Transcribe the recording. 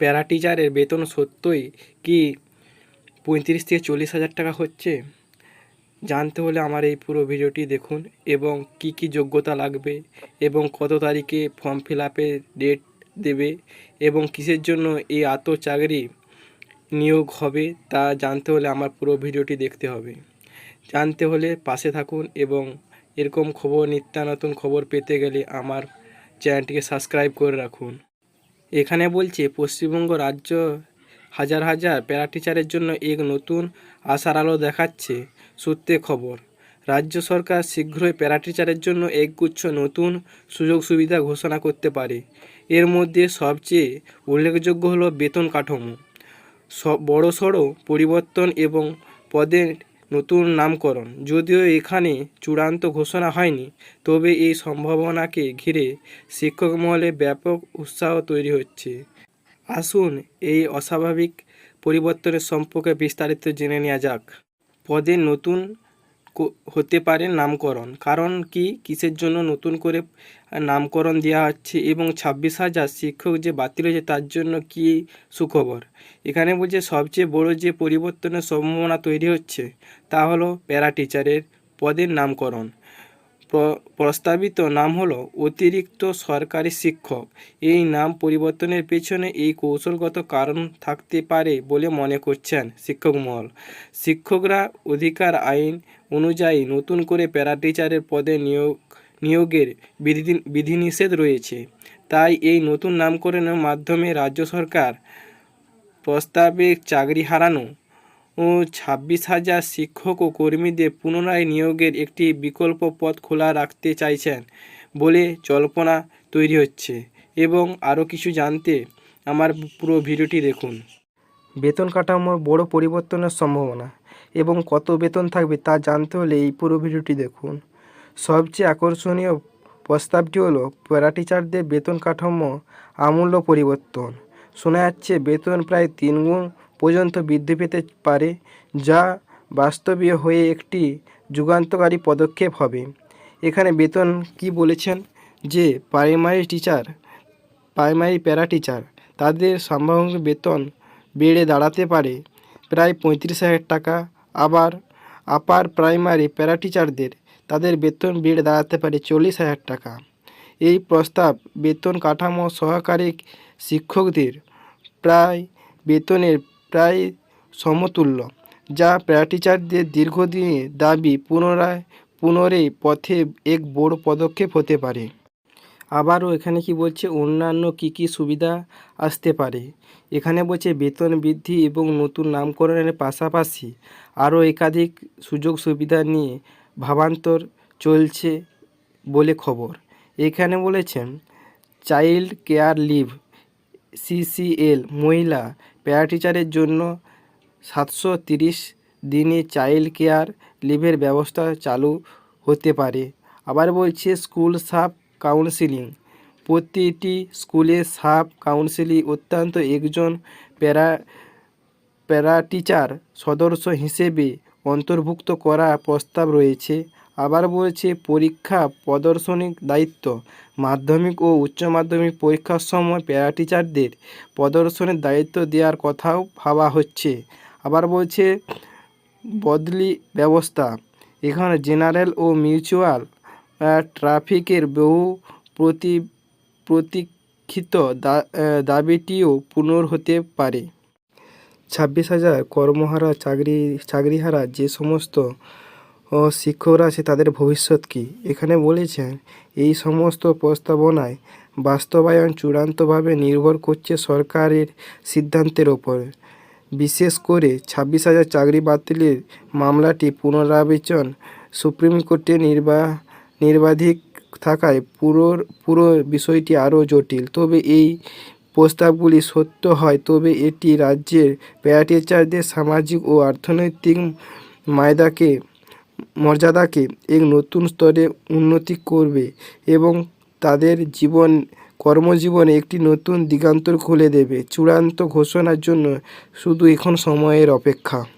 প্যারা টিচারের বেতন সত্যই কি পঁয়ত্রিশ থেকে চল্লিশ হাজার টাকা হচ্ছে? জানতে হলে আমার এই পুরো ভিডিওটি দেখুন এবং কি কি যোগ্যতা লাগবে এবং কত তারিখে ফর্ম ফিল আপের ডেট দেবে এবং কিসের জন্য এই আত চাকরি নিয়োগ হবে তা জানতে হলে আমার পুরো ভিডিওটি দেখতে হবে। জানতে হলে পাশে থাকুন এবং এরকম খবর নিত্যানতুন খবর পেতে গেলে আমার চ্যানেলটিকে সাবস্ক্রাইব করে রাখুন। এখানে বলছে, পশ্চিমবঙ্গ রাজ্য হাজার হাজার প্যারা টিচারের জন্য এক নতুন আশার আলো দেখাচ্ছে সূত্রে খবর। রাজ্য সরকার শীঘ্রই প্যারা টিচারের জন্য একগুচ্ছ নতুন সুযোগ সুবিধা ঘোষণা করতে পারে। এর মধ্যে সবচেয়ে উল্লেখযোগ্য হলো বেতন কাঠামো। সব বড় সড়ো পরিবর্তন এবং পদের নতুন নামকরণ। যদিও এখানে চূড়ান্ত ঘোষণা হয়নি, তবে এই সম্ভাবনাকে ঘিরে শিক্ষক মহলে ব্যাপক উৎসাহ তৈরি হচ্ছে। আসুন এই অস্বাভাবিক পরিবর্তনের সম্পর্কে বিস্তারিত জেনে নেওয়া যাক। পদে নতুন হতে পারে নামকরণ। কারণ কি? কিসের জন্য নতুন করে নামকরণ দেওয়া হচ্ছে এবং ছাব্বিশ হাজার শিক্ষক যে বাতিল হয়েছে তার জন্য কি সুখবর? এখানে বলছে, সবচেয়ে বড় যে পরিবর্তনের সম্ভাবনা তৈরি হচ্ছে তা হলো প্যারা টিচারের পদের নামকরণ। প্রস্তাবিত নাম হলো অতিরিক্ত সরকারি শিক্ষক। এই নাম পরিবর্তনের পেছনে এই কৌশলগত কারণ থাকতে পারে বলে মনে করছেন শিক্ষক মহল। শিক্ষকরা অধিকার আইন অনুযায়ী নতুন করে প্যারা টিচারের পদে নিয়োগ, নিয়োগের বিধি বিধিনিষেধ রয়েছে। তাই এই নতুন নামকরণের মাধ্যমে রাজ্য সরকার প্রস্তাবে চাকরি হারানো ছাব্বিশ হাজার শিক্ষক ও কর্মীদের পুনরায় নিয়োগের একটি বিকল্প পথ খোলা রাখতে চাইছেন বলে জল্পনা তৈরি হচ্ছে এবং আরও কিছু জানতে আমার পুরো ভিডিওটি দেখুন। বেতন কাঠামোর বড় পরিবর্তনের সম্ভাবনা এবং কত বেতন থাকবে তা জানতে হলে এই পুরো ভিডিওটি দেখুন। সবচেয়ে আকর্ষণীয় প্রস্তাবটি হলো, প্যারা টিচারদের বেতন কাঠামো আমূল্য পরিবর্তন। শোনা যাচ্ছে বেতন প্রায় তিনগুণ পর্যন্ত বৃদ্ধি পেতে পারে, যা বাস্তবে হয়ে একটি যুগান্তকারী পদক্ষেপ হবে। এখানে বেতন কি বলেছেন? যে primary teacher primary para teacher তাদের সম্ভাব্য বেতন বেড়ে দাঁড়াতে পারে প্রায় পঁয়ত্রিশ হাজার টাকা। আবার আপার প্রাইমারি প্যারা টিচারদের তাদের বেতন বেড়ে দাঁড়াতে পারে চল্লিশ হাজার টাকা। এই প্রস্তাব বেতন কাঠামো সহকারী শিক্ষকদের প্রায় বেতনের প্রায় সমতুল্য, যা প্যারা দীর্ঘদিনের দাবি পুনরায় পুনরে পথে এক বড় পদক্ষেপ হতে পারে। আবারও এখানে কি বলছে, অন্যান্য কি কি সুবিধা আসতে পারে? এখানে বলছে, বেতন বৃদ্ধি এবং নতুন নামকরণের পাশাপাশি আরও একাধিক সুযোগ সুবিধা নিয়ে ভাবান্তর চলছে বলে খবর। এখানে বলেছেন, চাইল্ড কেয়ার লিভ, সিসিএল, মহিলা প্যারা টিচারের জন্য সাতশো তিরিশ দিনে চাইল্ড কেয়ার লিভের ব্যবস্থা চালু হতে পারে। আবার বলছে স্কুল সাব কাউন্সিলিং প্রতিটি স্কুলে সাব কাউন্সিলিং অত্যন্ত একজন প্যারা প্যারা টিচার সদস্য হিসেবে অন্তর্ভুক্ত করা প্রস্তাব রয়েছে। আবার বলছে পরীক্ষা প্রদর্শনিক দায়িত্ব। মাধ্যমিক ও উচ্চ মাধ্যমিক পরীক্ষার সময় প্যারা টিচারদের প্রদর্শনের দায়িত্ব দেওয়ার কথাও ভাবা হচ্ছে। আবার বলছে বদলি ব্যবস্থা। এখানে জেনারেল ও মিউচুয়াল ট্রাফিকের বহু প্রতি, প্রতীক্ষিত দাবিটিও পুনর হতে পারে। ছাব্বিশ হাজার কর্মহারা চাকরি, চাকরিহারা যে সমস্ত ও শিক্ষকরা আছে, তাদের ভবিষ্যৎ কী? এখানে বলেছেন, এই সমস্ত প্রস্তাবনায় বাস্তবায়ন চূড়ান্তভাবে নির্ভর করছে সরকারের সিদ্ধান্তের ওপর। বিশেষ করে ছাব্বিশ হাজার চাকরি বাতিলের মামলাটি পুনরাবেচন সুপ্রিম কোর্টে নির্বা, নির্বাধিক থাকায় পুরো পুরো বিষয়টি আরও জটিল। তবে এই প্রস্তাবগুলি সত্য হয়, তবে এটি রাজ্যের প্যারাটিচারদের সামাজিক ও অর্থনৈতিক মায়দাকে মর্যাদাকে এক নতুন স্তরে উন্নতি করবে এবং তাদের জীবন, কর্মজীবনে একটি নতুন দিগান্তর খুলে দেবে। চূড়ান্ত ঘোষণার জন্য শুধু এখন সময়ের অপেক্ষা।